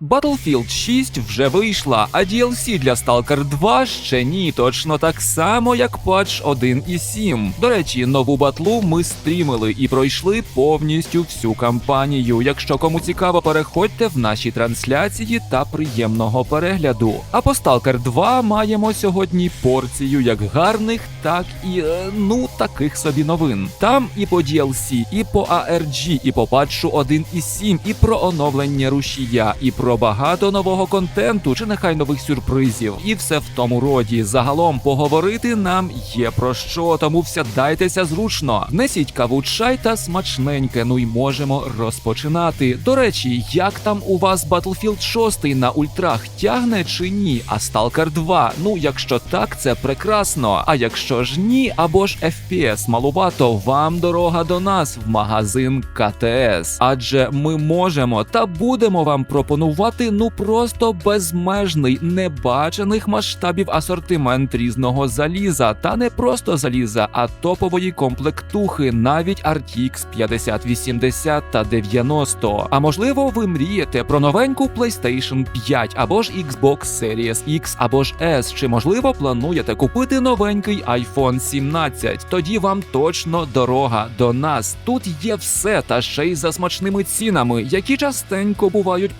Battlefield 6 вже вийшла, а DLC для Stalker 2 ще ні, точно так само, як патч 1.7. До речі, нову батлу ми стрімили і пройшли повністю всю кампанію. Якщо кому цікаво, переходьте в наші трансляції та приємного перегляду. А по Stalker 2 маємо сьогодні порцію як гарних, так і е, ну таких собі новин. Там і по DLC, і по ARG, і по патчу 1.7, і про оновлення рушія, і про багато нового контенту, чи нехай нових сюрпризів. І все в тому роді. Загалом поговорити нам є про що, тому всядайтеся зручно. Несіть каву чай та смачненьке. Ну й можемо розпочинати. До речі, як там у вас Battlefield 6 на ультрах тягне чи ні? А Stalker 2? Ну, якщо так, це прекрасно. А якщо ж ні, або ж FPS малувато, вам дорога до нас в магазин КТС. Адже ми можемо та будемо вам пропонувати ну просто безмежний небачених масштабів асортимент різного заліза, та не просто заліза, а топової комплектухи, навіть RTX 5080 та 90. А можливо, ви мрієте про новеньку PlayStation 5 або ж Xbox Series X або ж S, чи можливо плануєте купити новенький iPhone 17. Тоді вам точно дорога до нас. Тут є все та ще й за смачними цінами, які частенько бувають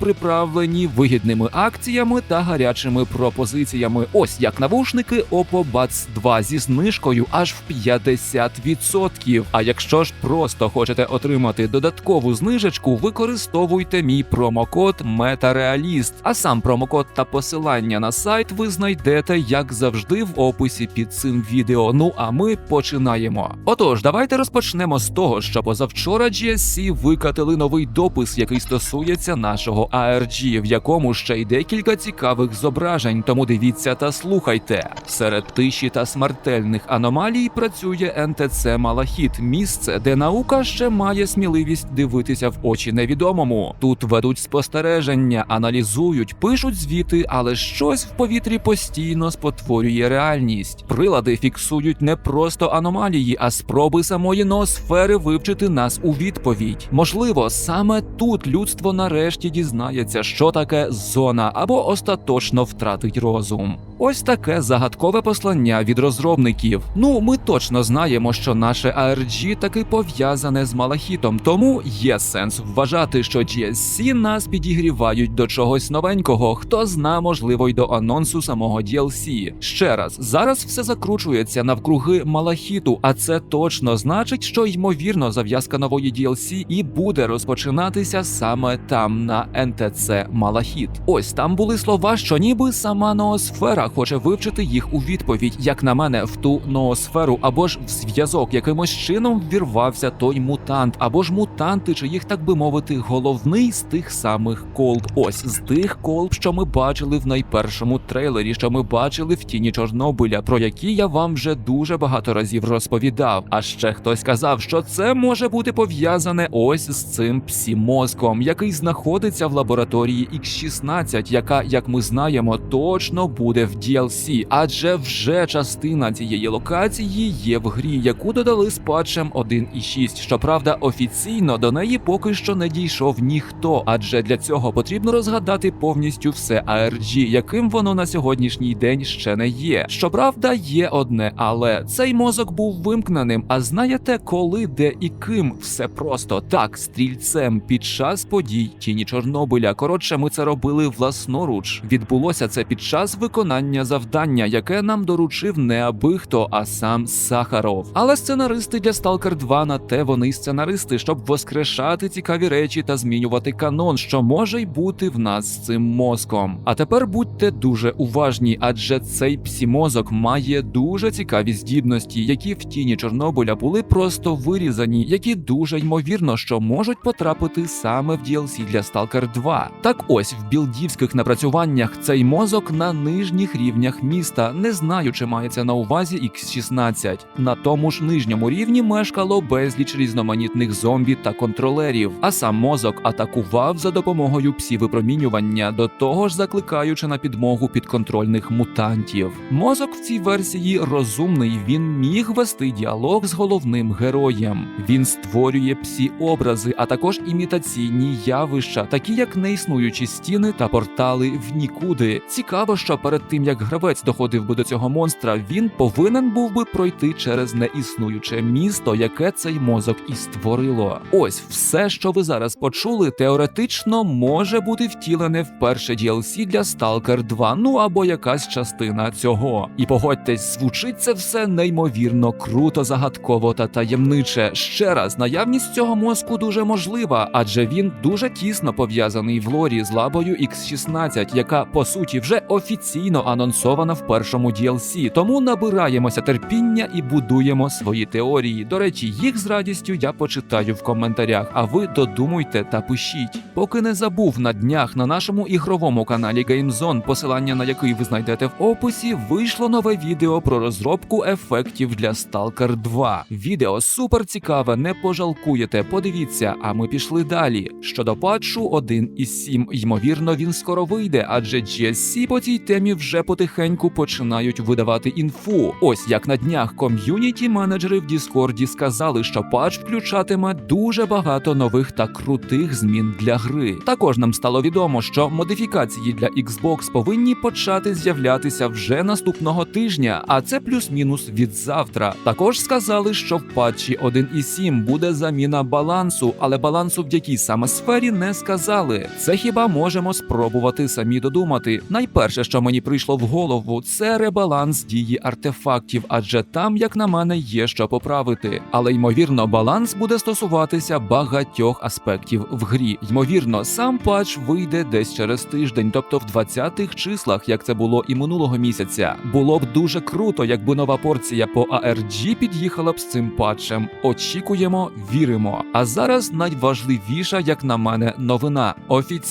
приправлені вигідними акціями та гарячими пропозиціями. Ось як навушники Oppo Buds 2 зі знижкою аж в 50%. А якщо ж просто хочете отримати додаткову знижечку, використовуйте мій промокод MetaRealist. А сам промокод та посилання на сайт ви знайдете, як завжди, в описі під цим відео. Ну а ми починаємо. Отож, давайте розпочнемо з того, що позавчора GSC викатили новий допис, який стосується нашого ARG, в якому ще й декілька цікавих зображень. Тому дивіться та слухайте. Серед тиші та смертельних аномалій працює НТЦ Малахіт, місце, де наука ще має сміливість дивитися в очі невідомому. Тут ведуть спостереження, аналізують, пишуть звіти, але щось в повітрі постійно спотворює реальність. Прилади фіксують не просто аномалії, а спроби самої ноосфери вивчити нас у відповідь. Можливо, саме тут людство нарешті дізнається, що таке зона, або остаточно втратить розум. Ось таке загадкове послання від розробників. Ну, ми точно знаємо, що наше ARG таки пов'язане з Малахітом, тому є сенс вважати, що GSC нас підігрівають до чогось новенького. Хто зна, можливо, й до анонсу самого DLC. Ще раз, зараз все закручується навкруги Малахіту, а це точно значить, що ймовірно зав'язка нової DLC і буде розпочинатися саме там на НТЦ Малахіт. Ось там були слова, що ніби сама ноосфера хоче вивчити їх у відповідь, як на мене, в ту ноосферу, або ж в зв'язок якимось чином ввірвався той мутант, або ж мутанти, чи їх так би мовити, головний з тих самих колб. Ось з тих колб, що ми бачили в найпершому трейлері, що ми бачили в тіні Чорнобиля, про які я вам вже дуже багато разів розповідав. А ще хтось казав, що це може бути пов'язане ось з цим псімозком, який знаходиться в лабораторії X16, яка, як ми знаємо, точно буде в DLC, адже вже частина цієї локації є в грі, яку додали з патчем 1.6. Щоправда, офіційно до неї поки що не дійшов ніхто, адже для цього потрібно розгадати повністю все ARG, яким воно на сьогоднішній день ще не є. Щоправда, є одне, але цей мозок був вимкненим. А знаєте, коли, де і ким все просто так, стрільцем під час подій тіні Чорнобиля. Коротше, ми це робили власноруч. Відбулося це під час виконання завдання, яке нам доручив не аби хто, а сам Сахаров. Але сценаристи для Stalker 2 на те вони сценаристи, щоб воскрешати цікаві речі та змінювати канон, що може й бути в нас з цим мозком. А тепер будьте дуже уважні, адже цей псімозок має дуже цікаві здібності, які в тіні Чорнобиля були просто вирізані, які дуже ймовірно, що можуть потрапити саме в DLC для Stalker 2. Так ось в білдівських напрацюваннях цей мозок на нижніх рівнях міста. Не знаю, чи мається на увазі X16. На тому ж нижньому рівні мешкало безліч різноманітних зомбі та контролерів. А сам мозок атакував за допомогою псі-випромінювання, до того ж закликаючи на підмогу підконтрольних мутантів. Мозок в цій версії розумний. Він міг вести діалог з головним героєм. Він створює псі-образи, а також імітаційні явища, такі як неіснуючі існуючі стіни та портали в нікуди. Цікаво, що перед тим як гравець доходив би до цього монстра, він повинен був би пройти через неіснуюче місто, яке цей мозок і створило. Ось все, що ви зараз почули, теоретично може бути втілене в перше DLC для Stalker 2, ну або якась частина цього. І погодьтесь, звучить це все неймовірно круто, загадково та таємниче. Ще раз, наявність цього мозку дуже можлива, адже він дуже тісно пов'язаний в лорі з лабою X16, яка по суті вже офіційно анонсована в першому DLC. Тому набираємося терпіння і будуємо свої теорії. До речі, їх з радістю я почитаю в коментарях. А ви додумуйте та пишіть. Поки не забув на днях на нашому ігровому каналі GameZone, посилання на який ви знайдете в описі, вийшло нове відео про розробку ефектів для Stalker 2. Відео супер цікаве, не пожалкуєте. Подивіться, а ми пішли далі. Щодо патчу 1.7, ймовірно, він скоро вийде, адже GSC по цій темі вже потихеньку починають видавати інфу. Ось як на днях ком'юніті менеджери в Діскорді сказали, що патч включатиме дуже багато нових та крутих змін для гри. Також нам стало відомо, що модифікації для Xbox повинні почати з'являтися вже наступного тижня, а це плюс-мінус від завтра. Також сказали, що в патчі 1.7 буде заміна балансу, але балансу в якій саме сфері не сказали. Це хіба можемо спробувати самі додумати. Найперше, що мені прийшло в голову, це ребаланс дії артефактів, адже там, як на мене, є що поправити. Але ймовірно, баланс буде стосуватися багатьох аспектів в грі. Ймовірно, сам патч вийде десь через тиждень, тобто в 20-х числах, як це було і минулого місяця. Було б дуже круто, якби нова порція по ARG під'їхала б з цим патчем. Очікуємо, віримо. А зараз найважливіша, як на мене, новина. Офіційно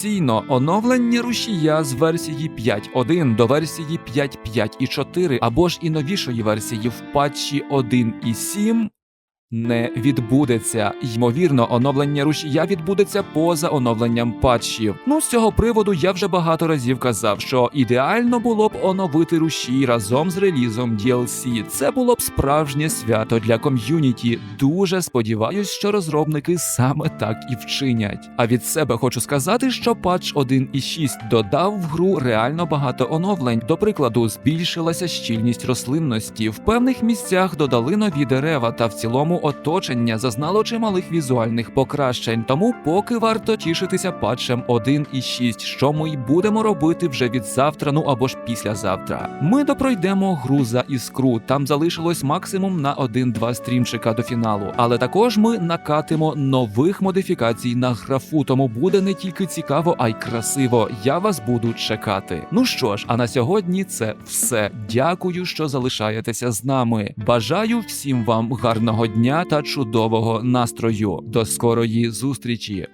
оновлення рушія з версії 5.1 до версії 5.5 і 4 або ж і новішої версії в патчі 1.7 не відбудеться. Ймовірно, оновлення рушія відбудеться поза оновленням патчів. Ну з цього приводу я вже багато разів казав, що ідеально було б оновити рушій разом з релізом DLC. Це було б справжнє свято для ком'юніті. Дуже сподіваюсь, що розробники саме так і вчинять. А від себе хочу сказати, що патч 1.6 додав в гру реально багато оновлень. До прикладу, збільшилася щільність рослинності. В певних місцях додали нові дерева та в цілому оточення зазнало чималих візуальних покращень, тому поки варто тішитися патчем 1.6, що ми й будемо робити вже від завтра, ну або ж післязавтра. Ми допройдемо гру за іскру. Там залишилось максимум на 1-2 стрімчика до фіналу. Але також ми накатимо нових модифікацій на графу, тому буде не тільки цікаво, а й красиво. Я вас буду чекати. Ну що ж, а на сьогодні це все. Дякую, що залишаєтеся з нами. Бажаю всім вам гарного дня та чудового настрою. До скорої зустрічі!